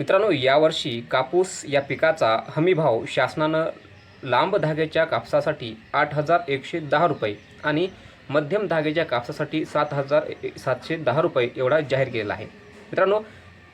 मित्रांनो यावर्षी कापूस या पिकाचा हमीभाव शासनानं लांब धाग्याच्या कापसासाठी आठ हजार एकशे दहा रुपये आणि मध्यम धाग्याच्या कापसासाठी सात हजार ए- सातशे दहा रुपये एवढा जाहीर केलेला आहे. मित्रांनो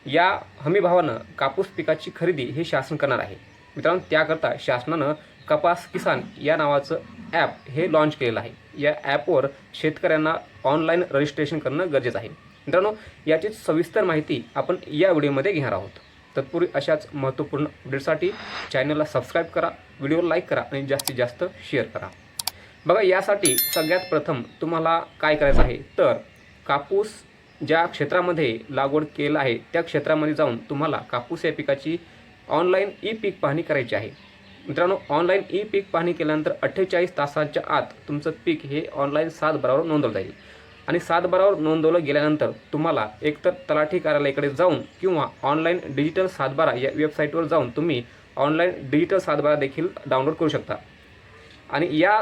या हमीभावानं कापूस पिकाची खरेदी हे शासन करणार आहे. मित्रांनो त्याकरता शासनानं कपास किसान या नावाचं ॲप हे लॉन्च केलेलं आहे. या ॲपवर शेतकऱ्यांना ऑनलाईन रजिस्ट्रेशन करणं गरजेचं आहे. मित्रांनो याची सविस्तर माहिती आपण या व्हिडिओमध्ये घेणार आहोत. तत्पूर्वी अशाच महत्त्वपूर्ण अपडेटसाठी चॅनलला सबस्क्राईब करा व्हिडिओ लाईक करा आणि जास्तीत जास्त शेअर करा. बघा यासाठी सगळ्यात प्रथम तुम्हाला काय करायचं आहे? तर कापूस ज्या क्षेत्रामध्ये लागवड केलं आहे त्या क्षेत्रामध्ये जाऊन तुम्हाला कापूस या पिकाची ऑनलाईन ई पीक पाहणी करायची आहे. मित्रांनो ऑनलाईन ई पीक पाहणी केल्यानंतर अठ्ठेचाळीस तासाच्या आत तुमचं पीक हे ऑनलाईन सात बारावर नोंदवलं जाईल. आणि सातबारावर नोंदवलं गेल्यानंतर तुम्हाला एकतर तलाठी कार्यालयाकडे जाऊन किंवा ऑनलाईन डिजिटल सातबारा या वेबसाईटवर जाऊन तुम्ही ऑनलाईन डिजिटल सातबारा देखील डाउनलोड करू शकता. आणि या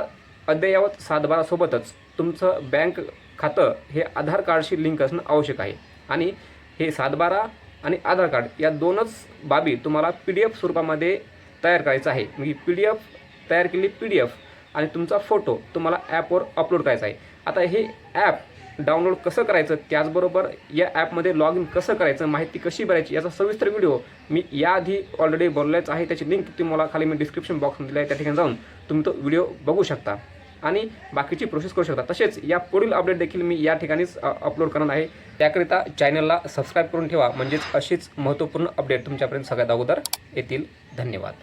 अद्ययावत सातबारासोबतच तुमचं बँक खातं हे आधार कार्डशी लिंक असणं आवश्यक आहे. आणि हे सातबारा आणि आधार कार्ड या दोनच बाबी तुम्हाला पी डी एफ स्वरूपामध्ये तयार करायचं आहे. म्हणजे पी डी एफ तयार केलेली पी डी एफ आणि तुमचा फोटो तुम्हाला ॲपवर अपलोड करायचा आहे. आता हे ॲप डाउनलोड कसं करायचं त्याचबरोबर या ॲपमध्ये लॉग इन कसं करायचं माहिती कशी भरायची याचा सविस्तर व्हिडिओ मी याआधी ऑलरेडी बोललेच आहे. त्याची लिंक तुम्हाला खाली मी डिस्क्रिप्शन बॉक्समध्ये दिला आहे. त्या ठिकाणी जाऊन तुम्ही तो व्हिडिओ बघू शकता. आणि बाकीची प्रोसेस करू शकता. तसेच या पुढील अपडेट देखील मी या ठिकाणीच अपलोड करणार आहे. त्याकरिता चॅनलला सबस्क्राईब करून ठेवा. म्हणजेच अशीच महत्त्वपूर्ण अपडेट तुमच्यापर्यंत सगळ्यात अगोदर येतील. धन्यवाद.